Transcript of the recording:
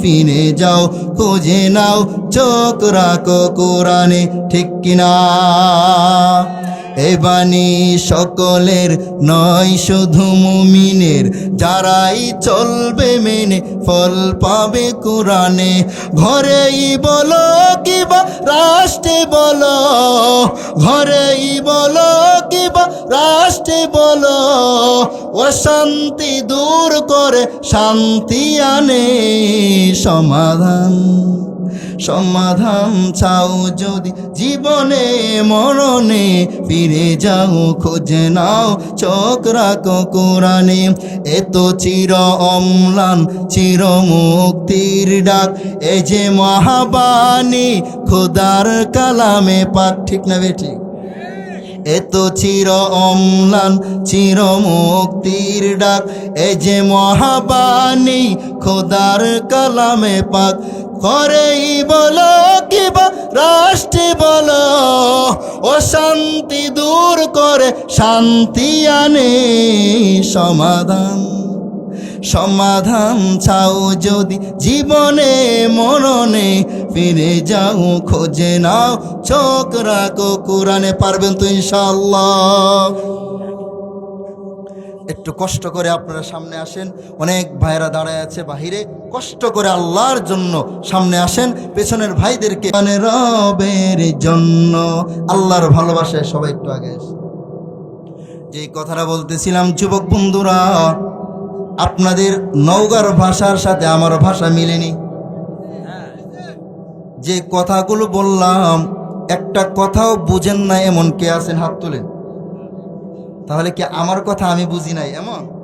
ফিরে যাও, খুঁজে নাও, চোখ রাখো কোরআনে ঠিক কিনা। এ বাণী সকলের নয়, শুধু মুমিনের। যারাই চলবে মেনে ফল পাবে কোরআনে। ঘরেই বলো কিবা রাষ্ট্রে বলো, ঘরেই বলো কিবা রাষ্ট্রে বলো, অশান্তি দূর করে শান্তি আনে। সমাধান সমাধান চাও যদি জীবনে, মরণে। ফিরে যাও, খোঁজে নাও, চোখ রাখো কোরআনে। এত চির অম্লান, চির মুক্তির ডাক। এ যে মহাবাণী, খোদার কালামে পাক, ঠিক না বেঠিক এত চির অম্লান, চির মুক্তির ডাক। এ যে মহাবাণী খোদার কালামে পাক, করেই বলো কিবা রাষ্ট্রে বলো। শান্তি দূর করে, শান্তি আনে সমাধান। সমাধান চাও যদি জীবনে, মরণে ফিরে যাও, খোঁজে নাও, চোখ রাখো, কোরআনে পারবেন তো ইনশাল্লাহ একটু কষ্ট করে আপনারা সামনে আসেন, অনেক ভাইরা দাঁড়ায় আছে বাহিরে, কষ্ট করে আল্লাহর জন্য সামনে আসেন, পেছনের ভাইদেরকে মানে রবের জন্য, আল্লাহর ভালোবাসায় সবাই একটু আগে আসে যে কথাটা বলতেছিলাম, যুবক বন্ধুরা আপনাদের নৌকার ভাষার সাথে আমার ভাষা মিলেনি। যে কথাগুলো বললাম, একটা কথাও বুঝেন না এমন কে আছেন হাত তোলেন। তাহলে কি আমার কথা আমি বুঝি নাই এমন?